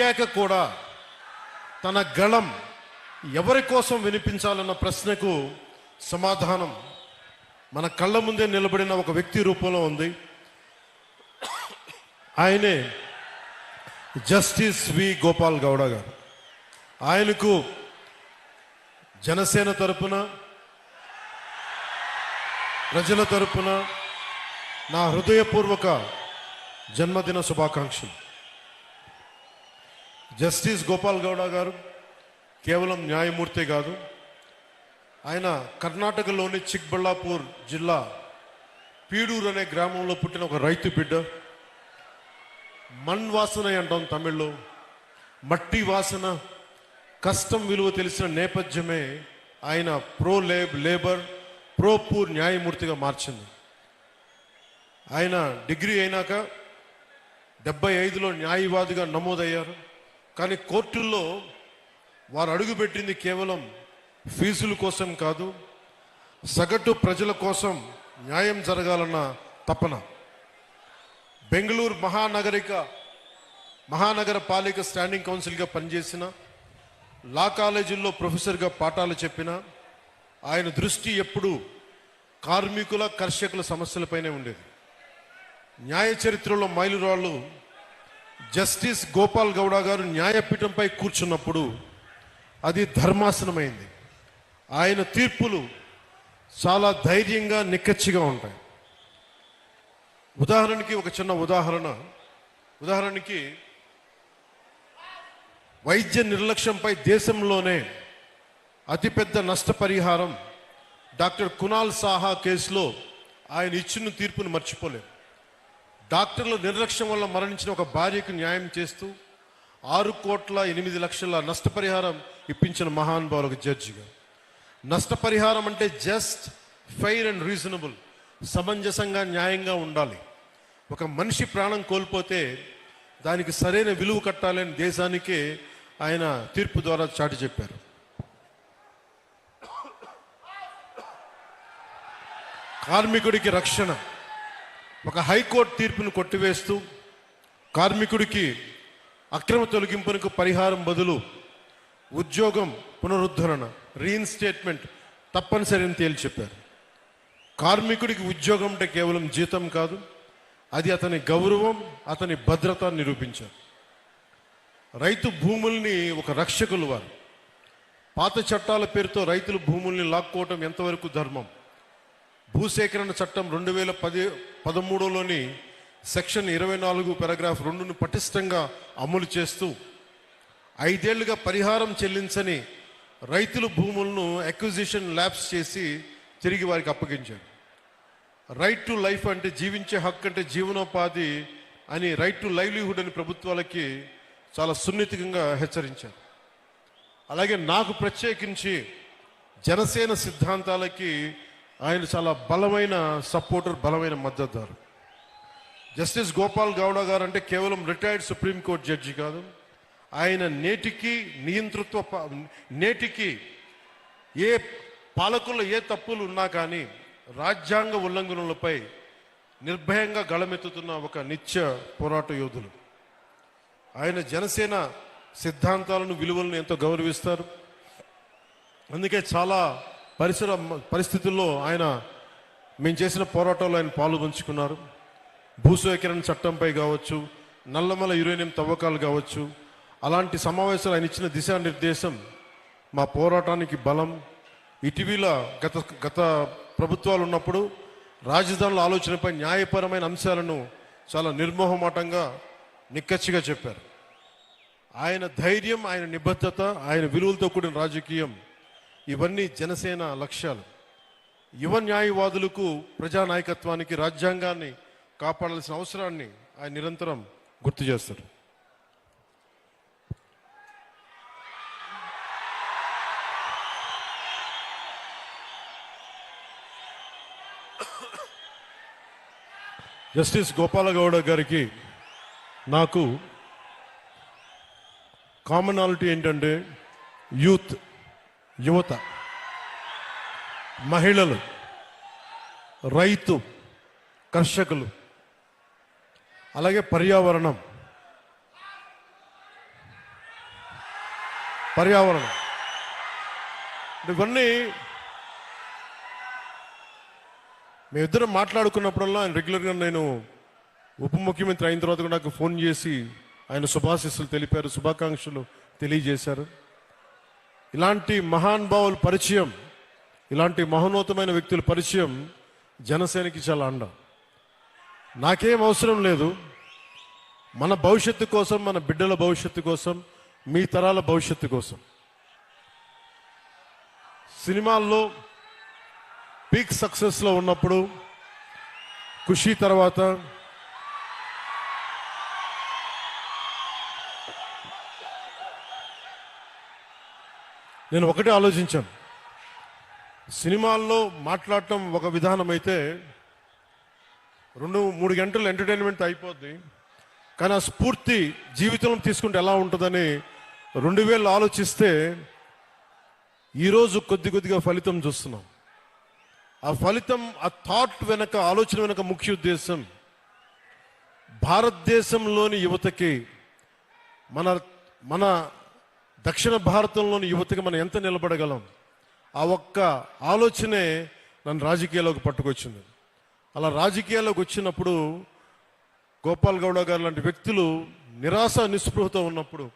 అడిగాక కూడా తన గళం ఎవరి కోసం వినిపించాలన్న ప్రశ్నకు సమాధానం మన కళ్ళ ముందే నిలబడిన ఒక వ్యక్తి రూపంలో ఉంది. ఆయనే జస్టిస్ వి గోపాల్ గౌడ గారు. ఆయనకు జనసేన తరపున ప్రజల తరపున నా హృదయపూర్వక జన్మదిన శుభాకాంక్షలు. జస్టిస్ గోపాల్ గౌడ గారు కేవలం న్యాయమూర్తి కాదు. ఆయన కర్ణాటకలోని చిక్బళ్ళాపూర్ జిల్లా పీడూరు అనే గ్రామంలో పుట్టిన ఒక రైతు బిడ్డ. మణ్ వాసన అంటాం తమిళ్ళో. మట్టి వాసన కష్టం విలువ తెలిసిన నేపథ్యమే ఆయన ప్రో లేబ్ లేబర్ ప్రో పూర్ న్యాయమూర్తిగా మార్చింది. ఆయన డిగ్రీ అయినాక డెబ్బై ఐదులో న్యాయవాదిగా నమోదయ్యారు. కానీ కోర్టుల్లో వారు అడుగుపెట్టింది కేవలం ఫీజుల కోసం కాదు సగటు ప్రజల కోసం న్యాయం జరగాలన్న తపన. బెంగళూరు మహానగరిక మహానగర పాలిక స్టాండింగ్ కౌన్సిల్గా పనిచేసిన లా కాలేజీల్లో ప్రొఫెసర్గా పాఠాలు చెప్పిన ఆయన దృష్టి ఎప్పుడూ కార్మికుల కర్షకుల సమస్యలపైనే ఉండేది. న్యాయ చరిత్రలో మైలురాళ్ళు జస్టిస్ గోపాల్ గౌడ గారు న్యాయపీఠంపై కూర్చున్నప్పుడు అది ధర్మాసనమైంది. ఆయన తీర్పులు చాలా ధైర్యంగా నిక్కచ్చిగా ఉంటాయి. ఉదాహరణకి ఒక చిన్న ఉదాహరణ. ఉదాహరణకి వైద్య నిర్లక్ష్యంపై దేశంలోనే అతిపెద్ద నష్టపరిహారం డాక్టర్ కునాల్ సాహా కేసులో ఆయన ఇచ్చిన తీర్పును మర్చిపోలేదు డాక్టర్ల నిర్లక్ష్యం వల్ల మరణించిన ఒక భార్యకు న్యాయం చేస్తూ ఆరు కోట్ల ఎనిమిది లక్షల నష్టపరిహారం ఇప్పించిన మహానుభావులకు జడ్జిగా. నష్టపరిహారం అంటే జస్ట్ ఫెయిర్ అండ్ రీజనబుల్ సమంజసంగా న్యాయంగా ఉండాలి. ఒక మనిషి ప్రాణం కోల్పోతే దానికి సరైన విలువ కట్టాలని దేశానికే ఆయన తీర్పు ద్వారా చాటి చెప్పారు. కార్మికుడికి రక్షణ. ఒక హైకోర్టు తీర్పును కొట్టివేస్తూ కార్మికుడికి అక్రమ తొలగింపునకు పరిహారం బదులు ఉద్యోగం పునరుద్ధరణ రీఇన్స్టేట్మెంట్ తప్పనిసరి అని తేల్చి చెప్పారు. కార్మికుడికి ఉద్యోగం అంటే కేవలం జీతం కాదు అది అతని గౌరవం అతని భద్రత నిరూపించారు. రైతు భూముల్ని ఒక రక్షకులు వారు. పాత చట్టాల పేరుతో రైతులు భూముల్ని లాక్కోవటం ఎంతవరకు ధర్మం? భూసేకరణ చట్టం రెండు వేల పది పదమూడులోని సెక్షన్ ఇరవై నాలుగు పారాగ్రాఫ్ రెండును పటిష్టంగా అమలు చేస్తూ ఐదేళ్ళుగా పరిహారం చెల్లించని రైతుల భూములను అక్విజిషన్ ల్యాబ్స్ చేసి తిరిగి వారికి అప్పగించారు. రైట్ టు లైఫ్ అంటే జీవించే హక్కు అంటే జీవనోపాధి అని రైట్ టు లైవ్లీహుడ్ అని ప్రభుత్వాలకి చాలా సున్నితంగా హెచ్చరించారు. అలాగే నాకు ప్రత్యేకించి జనసేన సిద్ధాంతాలకి ఆయన చాలా బలమైన సపోర్టర్ బలమైన మద్దతుదారు. జస్టిస్ గోపాల్ గౌడ గారు అంటే కేవలం రిటైర్డ్ సుప్రీంకోర్టు జడ్జి కాదు. ఆయన నేటికి నియంతృత్వ ప- నేటికి ఏ పాలకుల్లో ఏ తప్పులు ఉన్నా కానీ రాజ్యాంగ ఉల్లంఘనలపై నిర్భయంగా గళమెత్తుతున్న ఒక నిత్య పోరాట యోధులు. ఆయన జనసేన సిద్ధాంతాలను విలువలను ఎంతో గౌరవిస్తారు. అందుకే చాలా పరిసర పరిస్థితుల్లో ఆయన మేము చేసిన పోరాటంలో ఆయన పాలుపంచుకున్నారు భూసేకరణ చట్టంపై కావచ్చు నల్లమల యురేనియం తవ్వకాలు కావచ్చు అలాంటి సమావేశాలు ఆయన ఇచ్చిన దిశానిర్దేశం మా పోరాటానికి బలం ఇటీవల గత గత ప్రభుత్వాలు ఉన్నప్పుడు రాజధానుల ఆలోచనపై న్యాయపరమైన అంశాలను చాలా నిర్మోహమాటంగా నిక్కచ్చిగా చెప్పారు. ఆయన ధైర్యం ఆయన నిబద్ధత ఆయన విలువలతో కూడిన రాజకీయం ఇవన్నీ జనసేన లక్ష్యాలు. యువ న్యాయవాదులకు ప్రజానాయకత్వానికి రాజ్యాంగాన్ని కాపాడాల్సిన అవసరాన్ని ఆయన నిరంతరం గుర్తు చేస్తారు. జస్టిస్ గోపాలగౌడ గారికి నాకు కామనాలిటీ ఏంటంటే యూత్ యువత మహిళలు రైతు కర్షకులు అలాగే పర్యావరణం. పర్యావరణం. ఇవన్నీ మేమిద్దరం మాట్లాడుకున్నప్పుడల్లా ఆయన రెగ్యులర్గా నేను ఉప ముఖ్యమంత్రి అయిన తర్వాత కూడా నాకు ఫోన్ చేసి ఆయన శుభాశిస్సులు తెలిపారు శుభాకాంక్షలు తెలియజేశారు. ఇలాంటి మహానుభావుల పరిచయం ఇలాంటి మహోన్నతమైన వ్యక్తుల పరిచయం జనసేనకి చాలా అండ. నాకేం అవసరం లేదు. మన భవిష్యత్తు కోసం మన బిడ్డల భవిష్యత్తు కోసం మీ తరాల భవిష్యత్తు కోసం. సినిమాల్లో పీక్ సక్సెస్లో ఉన్నప్పుడు ఖుషి తర్వాత నేను ఒకటే ఆలోచించాను. సినిమాల్లో మాట్లాడటం ఒక విధానం అయితే రెండు మూడు గంటలు ఎంటర్టైన్మెంట్ అయిపోద్ది. కానీ ఆ స్ఫూర్తి జీవితంలో తీసుకుంటే ఎలా ఉంటుందని రెండు వేలు ఆలోచిస్తే ఈరోజు కొద్ది కొద్దిగా ఫలితం చూస్తున్నాం. ఆ ఫలితం ఆ థాట్ వెనక ఆలోచన వెనక ముఖ్య ఉద్దేశం భారతదేశంలోని యువతకి మన మన దక్షిణ భారతంలోని యువతకి మనం ఎంత నిలబడగలం? ఆ ఒక్క ఆలోచనే నన్ను రాజకీయాల్లోకి పట్టుకొచ్చింది. అలా రాజకీయాల్లోకి వచ్చినప్పుడు గోపాల్ గౌడ గారు లాంటి వ్యక్తులు నిరాశ నిస్పృహతో ఉన్నప్పుడు